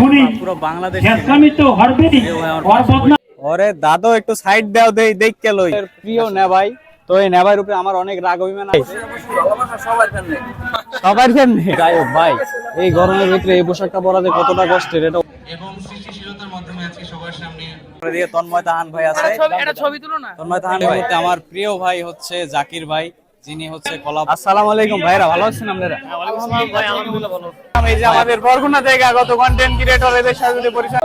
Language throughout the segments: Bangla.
শুনি পুরো বাংলাদেশ তো হরবেই। ওরে দাদো একটু সাইড দাও দেই দেখ কে লই। প্রিয় নেভাই তো এই নেভাইর উপরে আমার অনেক রাগ অভিমান আছে। সবার জন্য যাই হোক ভাই এই গরমের ভিতরে এই পোশাকটা পরা যে কতটা কষ্টের এটা এবং সৃষ্টিশীলতার মাধ্যমে আজকে সবার সামনে দিয়ে তন্ময় তাহান ভাই আছে। এটা ছবি তুলো না। তন্ময় তাহান ভাই আমার প্রিয় ভাই হচ্ছে জাকির ভাই। যিনি হচ্ছে কলা আসসালামু আলাইকুম ভাইরা ভালো আছেন আপনারা এই যে আমাদের বরগুনা থেকে আগত কন্টেন্ট ক্রিয়েটর এদের সাথে যদি পরিচয়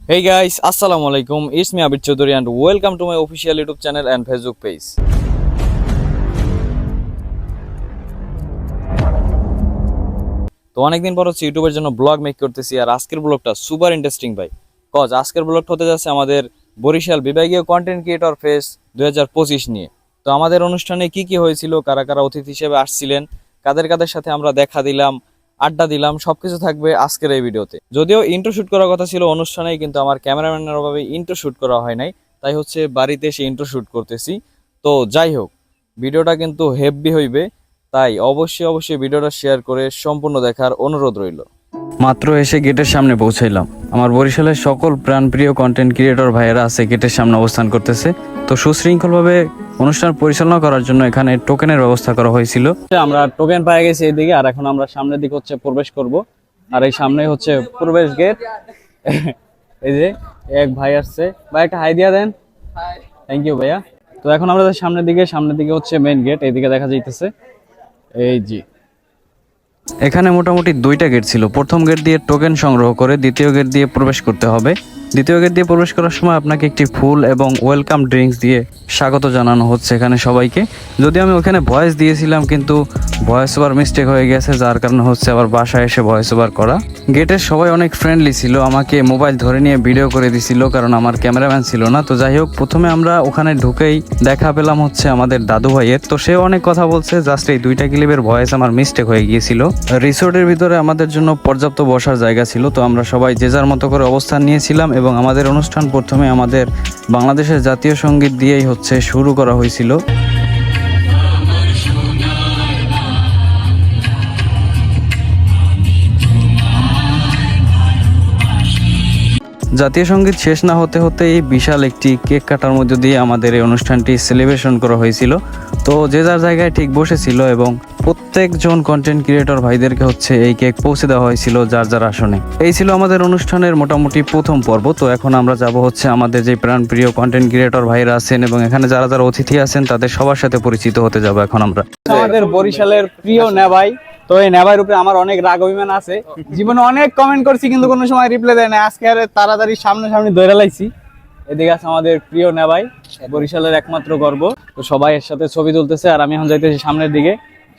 Hey guys, Assalamu alaikum. It's me Abid Chaudhary and welcome to my official YouTube channel and Facebook page. তো অনেকদিন পর হচ্ছে ইউটিউবের জন্য ব্লগ মেক করতেছি আর আজকের ব্লগটা সুপার ইন্টারেস্টিং ভাই কজ আজকের ব্লগটা হতে যাচ্ছে আমাদের বরিশাল বিভাগীয় কন্টেন্ট ক্রিয়েটর ফেস দুই হাজার পঁচিশ নিয়ে। তো আমাদের অনুষ্ঠানে কি কি হয়েছিল, কারা কারা অতিথি হিসেবে আসছিলেন, কাদের কাদের সাথে আমরা দেখা দিলাম, আড্ডা দিলাম, সবকিছু থাকবে আজকের এই ভিডিওতে। যদিও ইন্ট্রো শুট করার কথা ছিল অনুষ্ঠানেই, কিন্তু আমার ক্যামেরাম্যানের অভাবে ইন্ট্রো শুট করা হয় নাই, তাই হচ্ছে বাড়িতে এসে ইন্ট্রো শুট করতেছি। তো যাই হোক, ভিডিওটা কিন্তু হেভি হইবে, তাই অবশ্যই অবশ্যই ভিডিওটা শেয়ার করে সম্পূর্ণ দেখার অনুরোধ রইল। মাত্র এসে গেটের সামনে পৌঁছাইলাম। আমার বরিশালের সকল প্রাণপ্রিয় কন্টেন্ট ক্রিয়েটর ভাইয়েরা আছে গেটের সামনে অবস্থান করতেছে। তো সুশৃঙ্খলভাবে অনুষ্ঠান পরিচালনা করার জন্য এখানে টোকেনের ব্যবস্থা করা হয়েছিল। আমরা টোকেন পেয়ে গেছি এদিকে আর এখন আমরা সামনের দিকে হচ্ছে প্রবেশ করব। আর এই সামনে হচ্ছে প্রবেশ গেট এই যে এক ভাই আসছে। ভাই, একটা হাই দিয়া দেন। থ্যাংক ইউ ভাইয়া। তো এখন আমরা সামনের দিকে সামনের দিকে হচ্ছে মেইন গেট এইদিকে দেখা যাইতেছে। এই জি এখানে মোটামুটি দুইটা গেট ছিল। প্রথম গেট দিয়ে টোকেন সংগ্রহ করে, দ্বিতীয় গেট দিয়ে প্রবেশ করতে হবে। দ্বিতীয় গেট দিয়ে প্রবেশ করার সময় আপনাকে একটি ফুল এবং ওয়েলকাম ড্রিঙ্কস দিয়ে স্বাগত জানানো হচ্ছে এখানে সবাইকে। যদি আমি ওখানে ভয়েস দিয়েছিলাম, কিন্তু ভয়েস ওভার মিস্টেক হয়ে গেছে, যার কারণে হচ্ছে আবার বাসায় এসে ভয়েস ওভার করা। গেটের সবাই অনেক ফ্রেন্ডলি ছিল, আমাকে মোবাইল ধরে নিয়ে ভিডিও করে দিছিল, কারণ আমার ক্যামেরাম্যান ছিল না। তো যাই হোক, প্রথমে আমরা ওখানে ঢুকেই দেখা পেলাম হচ্ছে আমাদের দাদু ভাইয়ের। তো সে অনেক কথা বলছে জাস্ট এই দুইটা ক্লিপের ভয়েস আমার মিস্টেক হয়ে গিয়েছিল। রিসোর্টের ভিতরে আমাদের জন্য পর্যাপ্ত বসার জায়গা ছিল, তো আমরা সবাই যে যার মতো করে অবস্থান নিয়েছিলাম এবং আমাদের অনুষ্ঠান প্রথমে আমাদের বাংলাদেশের জাতীয় সংগীত দিয়েই হচ্ছে শুরু করা হয়েছিল। জাতীয় সংগীত শেষ না হতে হতে এই বিশাল একটি কেক কাটার মধ্য দিয়ে আমাদের এই অনুষ্ঠানটি সেলিব্রেশন করা হয়েছিল। তো যে যার জায়গায় ঠিক বসেছিল এবং প্রত্যেকজন কন্টেন্ট ক্রিয়েটর ভাইদেরকে হচ্ছে এই কেক পৌঁছে দেওয়া হয়েছিল যার যার আসনে। এই ছিল আমাদের অনুষ্ঠানের মোটামুটি প্রথম পর্ব। তো এখন আমরা যাব হচ্ছে আমাদের যে প্রাণপ্রিয় কন্টেন্ট ক্রিয়েটর ভাইরা আছেন এবং এখানে যারা যারা অতিথি আছেন, তাদের সবার সাথে পরিচিত হতে যাব এখন আমরা। আমাদের বরিশালের প্রিয় নেভাই, তো এই নেভাইয়ের উপরে আমার অনেক রাগ অভিমান আছে। জীবনে অনেক কমেন্ট করছি, কিন্তু কোনো সময় রিপ্লাই দেয় না। আজকে আর তাড়াতাড়ি সামনে সামনে লাইছি। এদিকে আছে আমাদের প্রিয় নেভাই, বরিশালের একমাত্র গর্ব। তো সবাই এর সাথে ছবি তুলতেছে, আর আমি এখন যাইতেছি সামনের দিকে।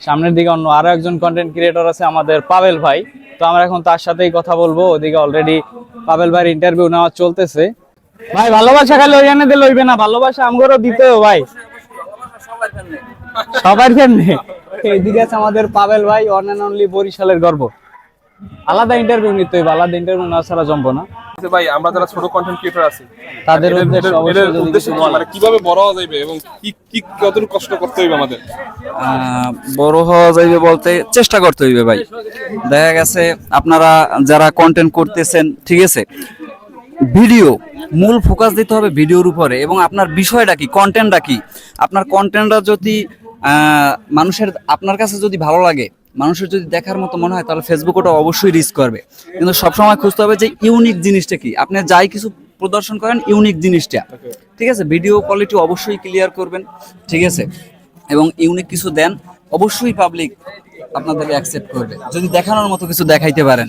সামনের দিকে অন্য আরও একজন কন্টেন্ট ক্রিয়েটর আছে আমাদের পাবেল ভাই। তো আমরা এখন তার সাথেই কথা বলব। ওদিকে অলরেডি পাবেল ভাইয়ের ইন্টারভিউ নেওয়া চলতেছে। ভাই, ভালোবাসা খালি ওই দিলে লইবে না, ভালোবাসা আমগরও দিতে ভাই। সবার জন্য। এইদিকে আছে আমাদের পাবেল ভাই অন অ্যান্ড অনলি বরিশালের গর্ব। আলাদা ইন্টারভিউ নিতে হবে আলাদা ইন্টারভিউ না ছাড়া জমবো না। যে ভাই আমরা যারা ছোট কন্টেন্ট ক্রিয়েটর আছি তাদের উদ্দেশ্যে। মানে কীভাবে বড় হওয়া যাবে এবং কি কি কতটুকু কষ্ট করতে হবে আমাদের? বড় হওয়া যাইবে বলতে চেষ্টা করতে হইবে ভাই। দেখা গেছে আপনারা যারা কন্টেন্ট করতেছেন ঠিক আছে? ভিডিও মূল ফোকাস দিতে হবে ভিডিওর উপরে এবং আপনার বিষয়টা কি কন্টেন্টটা কি? আপনার কন্টেন্টটা যদি মানুষের আপনার কাছে যদি ভালো লাগে মানুষের যদি দেখার মতো মনে হয় তাহলে ফেসবুক ওটা অবশ্যই রিস্ক করবে। কিন্তু সবসময় খুঁজতে হবে যে ইউনিক জিনিসটা কি। আপনি যাই কিছু প্রদর্শন করেন ইউনিক জিনিসটা। ঠিক আছে? ভিডিও কোয়ালিটি অবশ্যই ক্লিয়ার করবেন। ঠিক আছে? এবং ইউনিক কিছু দেন অবশ্যই পাবলিক আপনাদেরকে অ্যাকসেপ্ট করবে। যদি দেখানোর মতো কিছু দেখাইতে পারেন।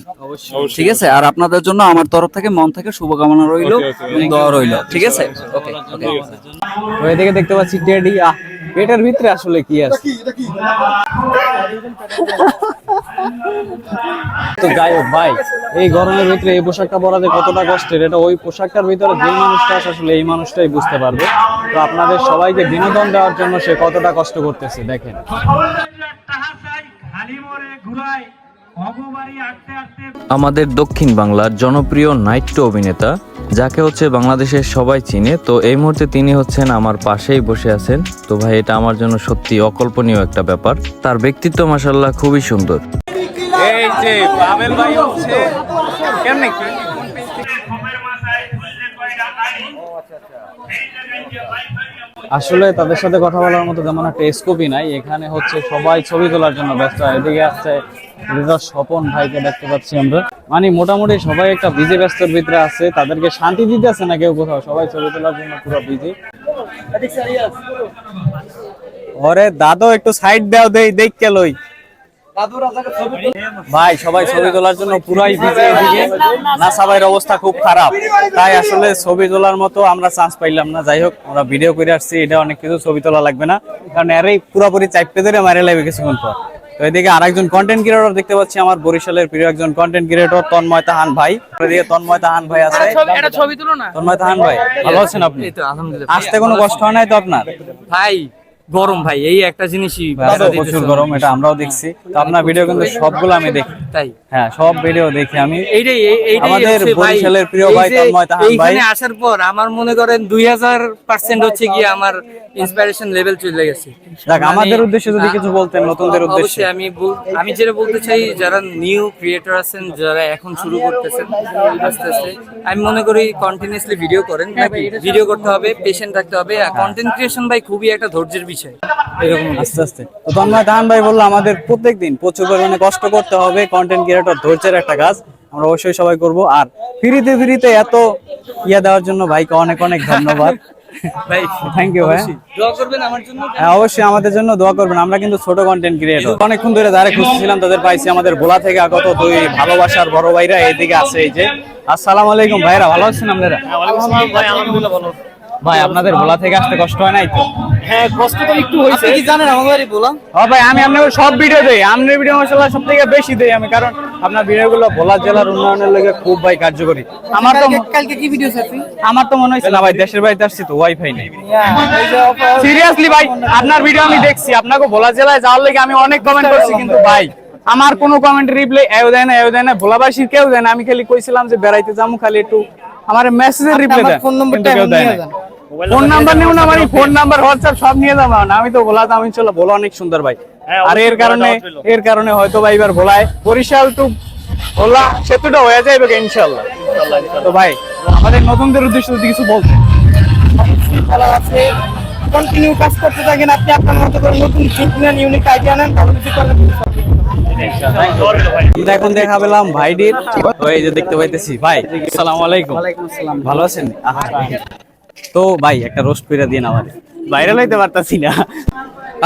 ঠিক আছে? আর আপনাদের জন্য আমার তরফ থেকে মন থেকে শুভকামনা রইল. দোয়া রইল। ঠিক আছে? ওকে তো এদিকে দেখতে পাচ্ছি টেডি আহ পেটের ভিতরে আসলে কি আছে? তো যাই হোক ভাই এই গরমের ভিতরে এই পোশাকটা পরা যে কতটা কষ্টের? এটা ওই পোশাকটার ভিতরে যে মানুষটা আছে আসলে এই মানুষটাই বুঝতে পারবে। তো আপনাদের সবাইকে বিনোদন দেওয়ার জন্য সে কতটা কষ্ট করতেছে দেখেন। ঘুরায়। আমাদের দক্ষিণ বাংলার জনপ্রিয় নাট্য অভিনেতা যাকে হচ্ছে বাংলাদেশের সবাই চিনে তো এই মুহূর্তে তিনি হচ্ছেন আমার পাশেই বসে আছেন। তো ভাই এটা আমার জন্য সত্যি অকল্পনীয় একটা ব্যাপার। তার ব্যক্তিত্ব মাসাল্লাহ খুবই সুন্দর। এই যে পাবেল ভাই হচ্ছে কেমনে কি খবর মাথায় খুললে কয়টা আনি এই জায়গায় যে বাইফাই আসলে তাদের সাথে কথা বলার মতো যেমন একটা স্কোপই নাই। এখানে হচ্ছে সবাই ছবি তোলার জন্য ব্যস্ত। এদিকে হৃদয় স্বপন ভাইকে দেখতে পাচ্ছি আমরা। মানে মোটামুটি সবাই একটা বিজি ব্যস্তর ভিতরে আছে। তাদেরকে শান্তি দিতে আছে না কেউ কোথাও? সবাই ছবি তোলার জন্য পুরো বিজি ওরে দাদু, একটু সাইড দেও, দেই দেখ লই। ভাই সবাই ছবি তোলার জন্য পুরাই বিজি এদিকে নাসা ভাইয়ের অবস্থা খুব খারাপ। তাই আসলে ছবি তোলার মতো আমরা চান্স পাইলাম না। যাই হোক আমরা ভিডিও করে আসছি এটা অনেক কিছু ছবি তোলা লাগবে না। কারণ এরই পুরোপুরি চাইপে ধরে মারে লাগবে কিছুক্ষণ পর। তো এদিকে আরেকজন কন্টেন্ট ক্রিয়েটর দেখতে পাচ্ছি আমার বরিশালের প্রিয় একজন কন্টেন্ট ক্রিয়েটর তন্ময় তাহান ভাই। এদিকে তন্ময় তাহান ভাই আছে। তন্ময় তাহান ভাই ভালো আছেন আপনি? আসতে কোনো কষ্ট হয় নাই তো আপনার? ভাই গরম ভাই এই একটা জিনিসই প্রচুর গরম এটা আমরাও দেখছি। তো আপনার ভিডিও কিন্তু সবগুলো আমি দেখি। তাই? হ্যাঁ সব ভিডিও দেখি আমি। এইটাই আমাদের বরিশালের প্রিয় ভাই তন্ময় তাহান ভাই। এইখানে আসার পর আমার মনে করেন দুই হাজার পার্সেন্ট হচ্ছে গিয়ে আমার ইন্সপিরেশন লেভেল চলে গেছে। দেখ মানে- আমাদের উদ্দেশ্যে যদি কিছু বলতেন নতুনদের উদ্দেশ্যে। আমি আমি যেটা বলতে চাই যারা নিউ ক্রিয়েটর আছেন যারা এখন শুরু করতেছেন আস্তে আস্তে আমি মনে করি কন্টিনিউসলি ভিডিও করেন ভিডিও করতে হবে পেশেন্ট থাকতে হবে। আর কন্টেন্ট ক্রিয়েশন ভাই খুবই একটা ধৈর্যের এরকম আস্তে আস্তে। তো তন্ময় তাহান ভাই বলল আমাদের প্রত্যেক দিন প্রচুর পরিমাণে কষ্ট করতে হবে কন্টেন্ট ক্রিয়েটর ধৈর্যের একটা কাজ আমরা অবশ্যই সবাই করব। আর ফ্রিতে ফ্রিতে এত ইয়া দেওয়ার জন্য ভাইকে অনেক অনেক ধন্যবাদ। ভাই থ্যাংক ইউ ভাই। দোয়া করবেন আমার জন্য? হ্যাঁ অবশ্যই আমাদের জন্য দোয়া করবেন। আমরা কিন্তু ছোট কন্টেন্ট ক্রিয়েটর অনেকক্ষণ ধরে যারা খুঁজছিলাম তাদের পাইছি আমাদের ভোলা থেকে আগত দুই ভালোবাসার বড় ভাইরা এইদিকে আছে এই যে। আসসালামু আলাইকুম ভাইরা ভালো আছেন আপনারা? ভাই আপনাদের ভোলা থেকে আসতে কষ্ট হয় নাই তো? আপনি কি জানেন আমার বাড়ি বললাম ভাই আমি আপনাকে সব ভিডিও দেই। আপনার ভিডিও মশলা সব থেকে বেশি দেই আমি কারণ আপনার ভিডিওগুলো ভোলা জেলার উন্নয়নের লেগে খুব ভাই কার্যকরী। আমার তো কালকে কি ভিডিও আছে আমার তো মনে হয়েছে না ভাই দেশের বাড়িতে আসছি তো ওয়াইফাই নেই। সিরিয়াসলি ভাই আপনার ভিডিও আমি দেখছি আপনাকে ভোলা জেলায় যাওয়ার লেগে আমি অনেক কমেন্ট করছি কিন্তু ভাই আমার কোনো কমেন্ট রিপ্লাই এও দেয় না এও দেয় না ভোলাবাসীর কেউ দেয় না। আমি খালি কইছিলাম যে বেড়াইতে যাব খালি একটু আমার মেসেজের রিপ্লাই দেয় ফোন নম্বরটা দেয় না ফোন নাম্বার নেব না মানে ফোন নাম্বার হোয়াটসঅ্যাপ সব নিয়ে যাব না আমি তো ভোলা ভোলা অনেক সুন্দর ভাই। আর এর কারণে এর কারণে হয়তো ভাই এবার ভোলায় বরিশাল টু ভোলা সেতুটা হয়ে যাবে ইনশাল্লাহ। তো ভাই আমাদের নতুনদের উদ্দেশ্যে যদি কিছু আছে কন্টিনিউ কাজ করতে থাকেন আপনি আপনার মতো করে নতুন নেন ইউনিক আইডিয়া নেন তাহলে কিছু কিন্তু এখন দেখা পেলাম ভাইডির যে দেখতে পাইতেছি ভাই আসসালামু আলাইকুম। ভালো আছেন? আহা। তো ভাই, একটা রোস্ট করে দিন আমাদের ভাইরাল হইতে পারতাছি না।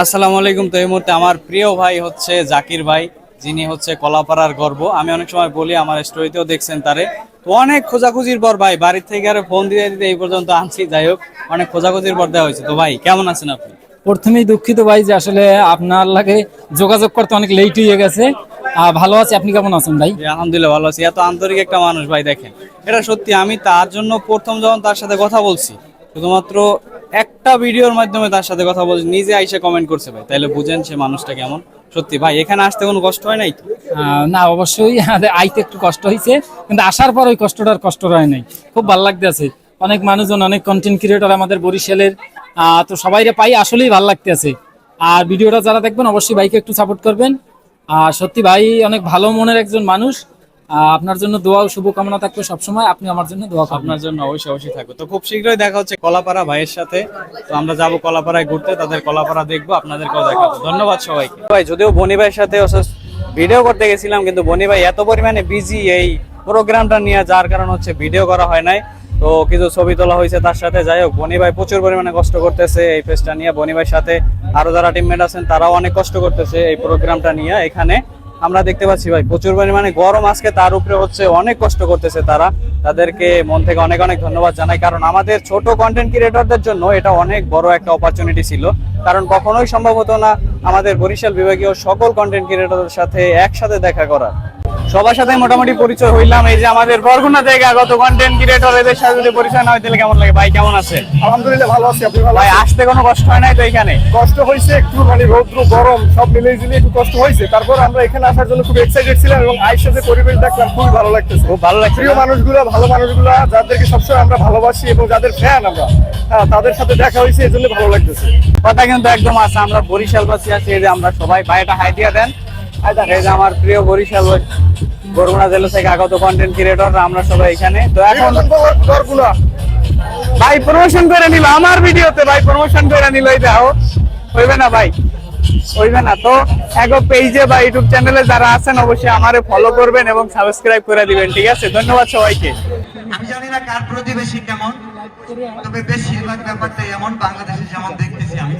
আসসালামু আলাইকুম। তো এই মুহূর্তে আমার প্রিয় ভাই হচ্ছে জাকির ভাই, যিনি হচ্ছে কলাপাড়ার গর্ব। আমি অনেক সময় বলি, আমার স্টোরিতেও দেখছেন তারে। তো অনেক খোঁজাখুঁজির পর ভাই, বাড়ির থেকে আরে ফোন দিতে দিতে এই পর্যন্ত আনছি। যাই হোক, অনেক খোঁজাখুঁজির পর দেওয়া হয়েছে। তো ভাই, কেমন আছেন আপনি? প্রথমেই দুঃখিত ভাই যে আসলে আপনার লাগে যোগাযোগ করতে অনেক লেট হয়ে গেছে। ভালো আছি আপনি কেমন আছেন ভাই? আলহামদুলিল্লাহ ভালো আছি। এত আন্তরিক একটা মানুষ ভাই দেখেন। এটা সত্যি আমি তার জন্য প্রথম যখন তার সাথে কথা বলছি শুধুমাত্র একটা ভিডিওর মাধ্যমে তার সাথে কথা বলছি নিজে আইসে কমেন্ট করছে ভাই। তাইলে বুঝেন সে মানুষটা কেমন। সত্যি ভাই এখানে আসতে কোনো কষ্ট হয় নাই না অবশ্যই আইতে একটু কষ্ট হয়েছে কিন্তু আসার পর ওই কষ্টটার কষ্ট হয় নাই। খুব ভালো লাগতেছে। অনেক মানুষজন অনেক কন্টেন্ট ক্রিয়েটর আমাদের বরিশালের আহ, তো সবাইরে পাই আসলেই ভালো লাগতেছে। আর ভিডিওটা যারা দেখবেন অবশ্যই ভাইকে একটু সাপোর্ট করবেন। সত্যি ভাই অনেক ভালো মনের একজন মানুষ। আপনার জন্য দোয়া ও শুভকামনা থাকবে সবসময়। আপনি আমার জন্য দোয়া আপনার জন্য অবশ্যই অবশ্যই থাকবে। তো খুব শীঘ্রই দেখা হচ্ছে কলাপাড়া ভাইয়ের সাথে। তো আমরা যাব কলাপাড়ায় ঘুরতে তাদের কলাপাড়া দেখব আপনাদেরকেও দেখাবো। ধন্যবাদ সবাইকে। ভাই যদিও বনি ভাইয়ের সাথে ভিডিও করতে গেছিলাম কিন্তু বনি ভাই এত পরিমাণে বিজি এই প্রোগ্রামটা নিয়ে যার কারণ হচ্ছে ভিডিও করা হয় নাই। তো কিছু ছবি তোলা হয়েছে তার সাথে। যাই হোক, বনি ভাই প্রচুর পরিমাণে কষ্ট করতেছে এই পেজটা নিয়ে। বনি ভাইয়ের সাথে আরও যারা টিমমেট আছেন, তারাও অনেক কষ্ট করতেছে এই প্রোগ্রামটা নিয়ে। এখানে আমরা দেখতে পাচ্ছি ভাই, প্রচুর পরিমাণে গরম আজকে। তার উপরে হচ্ছে অনেক কষ্ট করতেছে তারা। তাদেরকে মন থেকে অনেক অনেক ধন্যবাদ জানাই। কারণ আমাদের ছোট কন্টেন্ট ক্রিয়েটরদের জন্য এটা অনেক বড় একটা অপরচুনিটি ছিল। কারণ কখনোই সম্ভব হতো না আমাদের বরিশাল বিভাগীয় সকল কন্টেন্ট ক্রিয়েটরদের সাথে একসাথে দেখা করা সবার সাথে মোটামুটি পরিচয় হইলাম। এই যে আমাদের বরগুনা জায়গা গত কন্টেন্ট ক্রিয়েটর এদের সাথে যদি পরিচয় না হয় তাহলে কেমন লাগে? ভাই কেমন আছে আলহামদুলিল্লাহ ভালো আছি আপনি ভালো ভাই আসতে কোনো কষ্ট হয় নাই তো এখানে? কষ্ট হয়েছে একটু মানে রৌদ্র গরম সব মিলে ঝিলিয়ে একটু কষ্ট হয়েছে তারপর আমরা এখানে আসার জন্য খুব এক্সাইটেড ছিলাম এবং আইসা যে পরিবেশ দেখলাম খুবই ভালো লাগতেছে। খুব ভালো লাগছে প্রিয় মানুষগুলো ভালো মানুষগুলো যাদেরকে সবসময় আমরা ভালোবাসি এবং যাদের ফ্যান আমরা হ্যাঁ তাদের সাথে দেখা হয়েছে এই জন্য ভালো লাগতেছে। কথা কিন্তু একদম আছে আমরা বরিশাল বাসী আছি এই যে আমরা সবাই ভাইটা হাই দিয়া দেন। আমার প্রিয় বরিশাল বরগুনা জেলা থেকে আগত কন্টেন্ট আমরা সবাই এখানে। তো এখন বরগুনা ভাই প্রমোশন করে নিল, আমার ভিডিওতে ভাই প্রমোশন করে নিল, এই দেখো। হইবে না ভাই? হইবে না। তো পেজে বা ইউটিউব চ্যানেলে যারা আছেন, অবশ্যই আমারে ফলো করবেন এবং সাবস্ক্রাইব করে দিবেন, ঠিক আছে? ধন্যবাদ সবাইকে। আমি জানি না কার প্রতিবেশী কেমন, তবে বেশিরভাগ ব্যাপারটা এমন, বাংলাদেশে যেমন দেখতেছি আমি।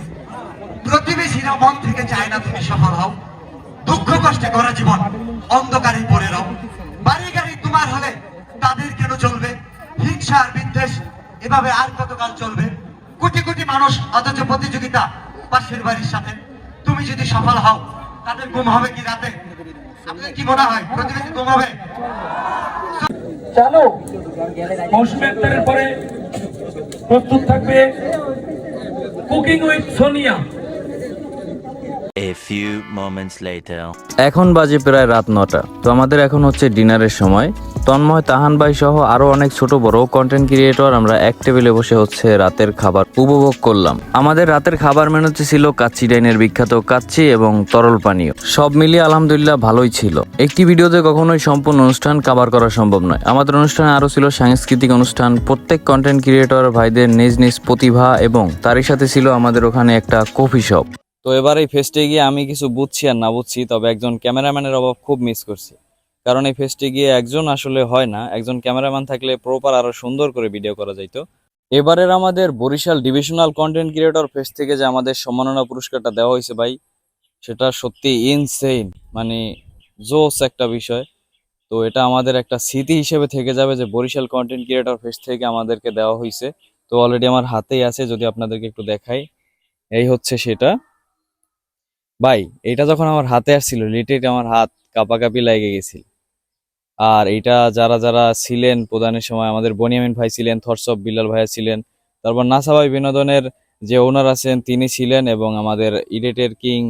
প্রতিবেশীরা মন থেকে চায় না তুমি সফল হও। দুঃখ কষ্টে করা জীবন অন্ধকারে পড়ে রও বাড়ি গাড়ি তোমার হলে তাদের কেন চলবে? হিংসা আর বিদ্বেষ, এভাবে আর কতকাল চলবে? কোটি কোটি মানুষ অথচ প্রতিযোগিতা পাশের বাড়ির সাথে। তুমি যদি সফল হও, তাদের ঘুম হবে কি রাতে? আপনাদের কি মনে হয়, প্রতিবেশী ঘুম হবে? চালু। মৌসুমী আক্তারের পরে প্রস্তুত থাকবে কুকিং উইথ সোনিয়া এখন বাজে প্রায় রাত নটা। তো আমাদের এখন হচ্ছে ডিনারের সময়। তন্ময়, তাহান ভাই সহ আরও অনেক ছোট বড় কন্টেন্ট ক্রিয়েটর আমরা এক টেবিলে বসে হচ্ছে রাতের খাবার উপভোগ করলাম। আমাদের রাতের খাবার মেনুতে ছিল কাচ্চি ডাইনের বিখ্যাত কাচ্চি এবং তরল পানীয়। সব মিলিয়ে আলহামদুলিল্লাহ ভালোই ছিল। একটি ভিডিওতে কখনোই সম্পূর্ণ অনুষ্ঠান কাভার করা সম্ভব নয়। আমাদের অনুষ্ঠানে আরও ছিল সাংস্কৃতিক অনুষ্ঠান। প্রত্যেক কন্টেন্ট ক্রিয়েটর ভাইদের নিজ নিজ প্রতিভা এবং তারই সাথে ছিল আমাদের ওখানে একটা কফি শপ তো এবার এই ফেস্টে গিয়ে আমি কিছু বুঝছি আর না বুঝছি, তবে একজন ক্যামেরাম্যানের অভাব খুব মিস করছি। কারণ এই ফেস্টে গিয়ে একজন আসলে হয় না, একজন ক্যামেরাম্যান থাকলে প্রপার আরও সুন্দর করে ভিডিও করা যাইতো। এবারের আমাদের Barishal divisional content creator fest থেকে যে আমাদের সম্মাননা পুরস্কারটা দেওয়া হয়েছে ভাই, সেটা সত্যি ইনসেইন মানে জোস একটা বিষয়। তো এটা আমাদের একটা স্মৃতি হিসেবে থেকে যাবে যে বরিশাল কন্টেন্ট ক্রিয়েটর ফেস্ট থেকে আমাদেরকে দেওয়া হয়েছে। তো অলরেডি আমার হাতেই আছে, যদি আপনাদেরকে একটু দেখাই। এই হচ্ছে সেটা। ভাই, এটা যখন আমার হাতে আসছিল লিটেট আমার হাত কাঁপাকাঁপি লেগে গেছিল। আর এটা যারা যারা ছিলেন প্রদানের সময় আমাদের বনিয়ামিন ভাই ছিলেন থরসব বিল্লাল ভাইয়া ছিলেন, তারপর নাসা ভাই বিনোদনের যে ওনার আছেন, তিনি ছিলেন এবং আমাদের ইডেটের কিং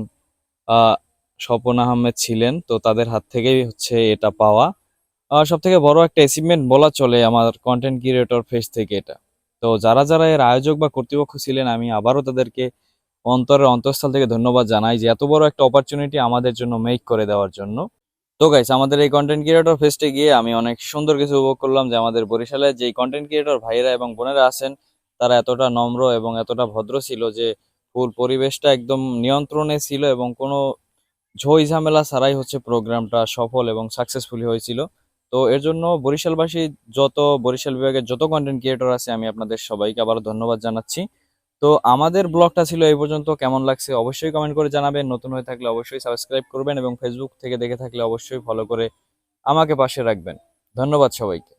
স্বপন আহমেদ ছিলেন। তো তাদের হাত থেকেই হচ্ছে এটা পাওয়া। সব থেকে বড় একটা অ্যাচিভমেন্ট বলা চলে আমার কন্টেন্ট ক্রিয়েটর ফেস থেকে এটা। তো যারা যারা এর আয়োজক বা কর্তৃপক্ষ ছিলেন, আমি আবারও তাদেরকে অন্তরের অন্তঃস্থল থেকে ধন্যবাদ জানাই যে এত বড় একটা অপরচুনিটি আমাদের জন্য মেক করে দেওয়ার জন্য। তো গাইস আমাদের এই কন্টেন্ট ক্রিয়েটর ফেস্টে গিয়ে আমি অনেক সুন্দর কিছু উপভোগ করলাম যে আমাদের বরিশালে যে কন্টেন্ট ক্রিয়েটর ভাইরা এবং বোনেরা আছেন, তারা এতটা নম্র এবং এতটা ভদ্র ছিল যে ফুল পরিবেশটা একদম নিয়ন্ত্রণে ছিল এবং কোনো ঝই ঝামেলা ছাড়াই হচ্ছে প্রোগ্রামটা সফল এবং সাকসেসফুলি হয়েছিল। তো এর জন্য বরিশালবাসী, যত বরিশাল বিভাগের যত কন্টেন্ট ক্রিয়েটর আছে, আমি আপনাদের সবাইকে আবার ধন্যবাদ জানাচ্ছি। তো আমাদের ব্লগটা ছিল এই পর্যন্ত। কেমন লাগছে অবশ্যই কমেন্ট করে জানাবেন। নতুন হয়ে থাকলে অবশ্যই সাবস্ক্রাইব করবেন এবং ফেসবুক থেকে দেখে থাকলে অবশ্যই ফলো করে আমাকে পাশে রাখবেন। ধন্যবাদ সবাইকে।